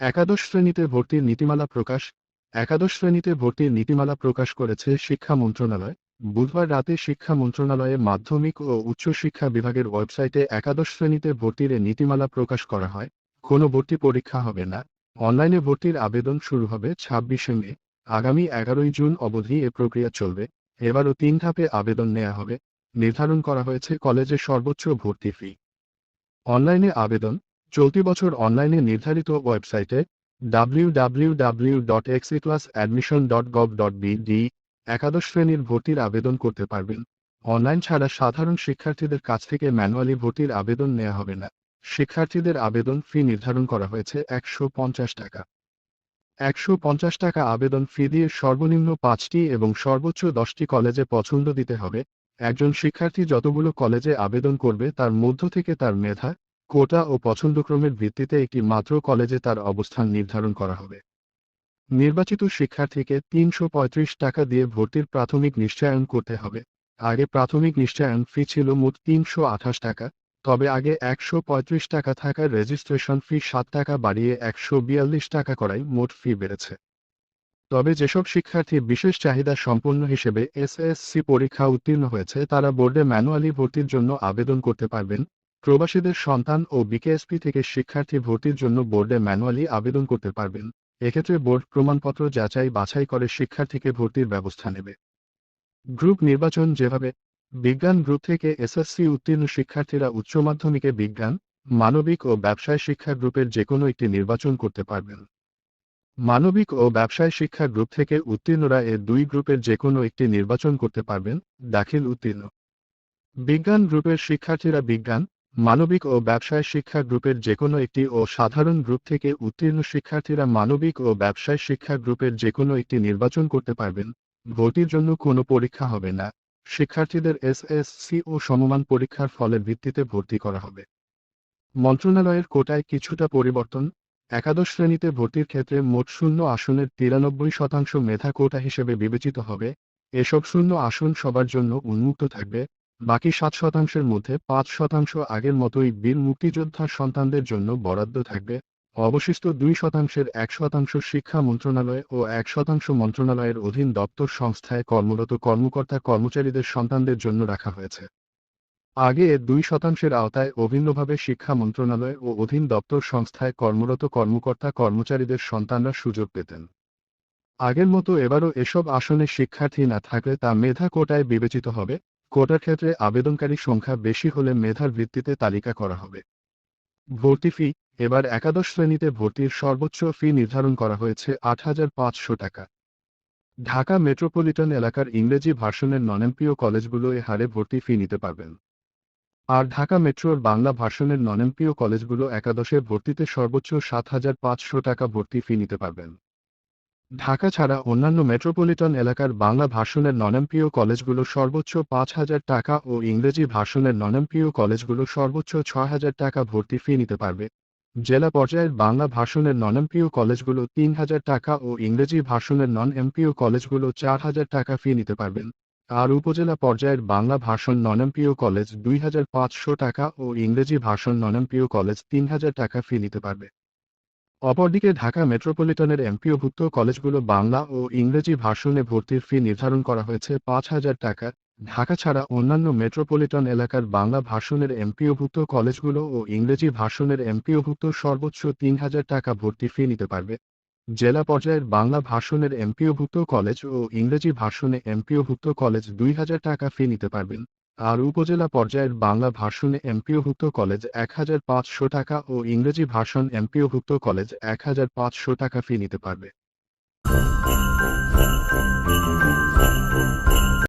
একাদশ শ্রেণীতে ভর্তির নীতিমালা প্রকাশ। একাদশ শ্রেণীতে ভর্তির নীতিমালা প্রকাশ করেছে শিক্ষা মন্ত্রণালয়। বুধবার রাতে শিক্ষা মন্ত্রণালয়ে মাধ্যমিক ও উচ্চশিক্ষা বিভাগের ওয়েবসাইটে একাদশ শ্রেণীতে ভর্তির নীতিমালা প্রকাশ করা হয়। কোনো ভর্তি পরীক্ষা হবে না। অনলাইনে ভর্তির আবেদন শুরু হবে ছাব্বিশে মে। আগামী এগারোই জুন অবধি এ প্রক্রিয়া চলবে। এবারও তিন ধাপে আবেদন নেওয়া হবে। নির্ধারণ করা হয়েছে কলেজে সর্বোচ্চ ভর্তি ফি। অনলাইনে আবেদন চলতি বছর অনলাইনে নির্ধারিত ওয়েবসাইটে www.exclassadmission.gov.bd একাদশ শ্রেণির ভর্তির আবেদন করতে পারবেন। অনলাইন ছাড়া সাধারণ শিক্ষার্থীদের কাছ থেকে ম্যানুয়ালি ভর্তির আবেদন নেওয়া হবে না। শিক্ষার্থীদের আবেদন ফি নির্ধারণ করা হয়েছে একশো পঞ্চাশ টাকা। একশো পঞ্চাশ টাকা আবেদন ফি দিয়ে সর্বনিম্ন পাঁচটি এবং সর্বোচ্চ দশটি কলেজে পছন্দ দিতে হবে। একজন শিক্ষার্থী যতগুলো কলেজে আবেদন করবে তার মধ্য থেকে তার মেধা কোটা ও পছন্দক্রমের ভিত্তিতে একটি মাত্র কলেজে তার অবস্থান নির্ধারণ করা হবে। নির্বাচিত শিক্ষার্থীকে তিনশো পঁয়ত্রিশ টাকা দিয়ে ভর্তির প্রাথমিক নিশ্চয়ায়ন করতে হবে। আগে প্রাথমিক নিশ্চয়ায়ন ফি ছিল মোট তিনশো আঠাশ টাকা, তবে আগে একশো পঁয়ত্রিশ টাকা থাকার রেজিস্ট্রেশন ফি সাত টাকা বাড়িয়ে একশো বিয়াল্লিশ টাকা করায় মোট ফি বেড়েছে। তবে যেসব শিক্ষার্থী বিশেষ চাহিদা সম্পন্ন হিসেবে এসএসসি পরীক্ষা উত্তীর্ণ হয়েছে, তারা বোর্ডে ম্যানুয়ালি ভর্তির জন্য আবেদন করতে পারবেন প্রবাসীদের সন্তান ও বিকেএসপি থেকে শিক্ষার্থী ভর্তির জন্য বোর্ডে ম্যানুয়ালি আবেদন করতে পারবেন। এক্ষেত্রে বোর্ড প্রমাণপত্র যাচাই বাছাই করে শিক্ষার্থীকে ভর্তির ব্যবস্থা নেবে। গ্রুপ নির্বাচন যেভাবে, বিজ্ঞান গ্রুপ থেকে এসএসসি উত্তীর্ণ শিক্ষার্থীরা উচ্চ মাধ্যমিকে বিজ্ঞান, মানবিক ও ব্যবসায় শিক্ষা গ্রুপের যে কোনো একটি নির্বাচন করতে পারবেন। মানবিক ও ব্যবসায় শিক্ষা গ্রুপ থেকে উত্তীর্ণরা এ দুই গ্রুপের যে কোনো একটি নির্বাচন করতে পারবেন, দাখিল উত্তীর্ণ। বিজ্ঞান গ্রুপের শিক্ষার্থীরা বিজ্ঞান মানবিক ও ব্যবসায় শিক্ষা গ্রুপের যে কোনো একটি ও সাধারণ গ্রুপ থেকে উত্তীর্ণ শিক্ষার্থীরা মানবিক ও ব্যবসায় শিক্ষা গ্রুপের যে কোনো একটি নির্বাচন করতে পারবেন। ভর্তির জন্য কোনো পরীক্ষা হবে না। শিক্ষার্থীদের এসএসসি ও সমমান পরীক্ষার ফলের ভিত্তিতে ভর্তি করা হবে। মন্ত্রণালয়ের কোটায় কিছুটা পরিবর্তন। একাদশ শ্রেণীতে ভর্তির ক্ষেত্রে মোট শূন্য আসনের তিরানব্বই শতাংশ মেধা কোটা হিসেবে বিবেচিত হবে। এসব শূন্য আসন সবার জন্য উন্মুক্ত থাকবে। বাকি সাত শতাংশের মধ্যে পাঁচ শতাংশ আগের মতোই বীর মুক্তিযোদ্ধার সন্তানদের জন্য বরাদ্দ থাকবে। অবশিষ্ট দুই শতাংশের এক শতাংশ শিক্ষা মন্ত্রণালয় ও এক শতাংশ মন্ত্রণালয়ের অধীন দপ্তর সংস্থায় কর্মরত কর্মকর্তা কর্মচারীদের সন্তানদের জন্য রাখা হয়েছে। আগে দুই শতাংশের আওতায় অভিন্নভাবে শিক্ষা মন্ত্রণালয় ও অধীন দপ্তর সংস্থায় কর্মরত কর্মকর্তা কর্মচারীদের সন্তানরা সুযোগ পেতেন। আগের মতো এবারও এসব আসনে শিক্ষার্থী না থাকলে তা মেধা কোটায় বিবেচিত হবে। কোটার ক্ষেত্রে আবেদনকারী সংখ্যা বেশি হলে মেধার ভিত্তিতে তালিকা করা হবে। ভর্তি ফি, এবার একাদশ শ্রেণীতে ভর্তির সর্বোচ্চ ফি নির্ধারণ করা হয়েছে আট হাজার পাঁচশো টাকা। ঢাকা মেট্রোপলিটন এলাকার ইংরেজি ভার্সনের ননেমপ্রিয় কলেজগুলো এ হারে ভর্তি ফি নিতে পারবেন। আর ঢাকা মেট্রোর বাংলা ভার্সনের ননেমপ্রিয় কলেজগুলো একাদশে ভর্তিতে সর্বোচ্চ সাত হাজার পাঁচশো টাকা ভর্তি ফি নিতে পারবেন। ঢাকা ছাড়া অন্যান্য মেট্রোপলিটন এলাকার বাংলা ভাষণের ননেমপ্রিয় কলেজগুলো সর্বোচ্চ পাঁচ হাজার টাকা ও ইংরেজি ভাষণের ননেমপ্রিয় কলেজগুলো সর্বোচ্চ ছয় হাজার টাকা ভর্তি ফি নিতে পারবে। জেলা পর্যায়ের বাংলা ভাষণের নন এমপিও কলেজগুলো তিন হাজার টাকা ও ইংরেজি ভাষণের নন এমপিও কলেজগুলো চার হাজার টাকা ফি নিতে পারবেন। আর উপজেলা পর্যায়ের বাংলা ভাষণ নন এমপিও কলেজ দুই হাজার পাঁচশো টাকা ও ইংরেজি ভাষণ নন এমপিও কলেজ তিন হাজার টাকা ফি নিতে পারবে। অপরদিকে ঢাকা মেট্রোপলিটনের এমপিওভুক্ত কলেজগুলো বাংলা ও ইংরেজি ভার্সনে ভর্তির ফি নির্ধারণ করা হয়েছে পাঁচ হাজার টাকা। ঢাকা ছাড়া অন্যান্য মেট্রোপলিটন এলাকার বাংলা ভার্সনের এমপিওভুক্ত কলেজগুলো ও ইংরেজি ভার্সনের এমপিওভুক্ত সর্বোচ্চ তিন হাজার টাকা ভর্তি ফি নিতে পারবে। জেলা পর্যায়ের বাংলা ভার্সনের এমপিওভুক্ত কলেজ ও ইংরেজি ভার্সনে এমপিওভুক্ত কলেজ দুই হাজার টাকা ফি নিতে পারবেন। আর উপজেলা পর্যায়ের বাংলা ভার্সনে এমপিওভুক্ত কলেজ এক হাজার পাঁচশো টাকা ও ইংরেজি ভার্সন এমপিওভুক্ত কলেজ এক হাজার পাঁচশো টাকা ফি নিতে পারবে।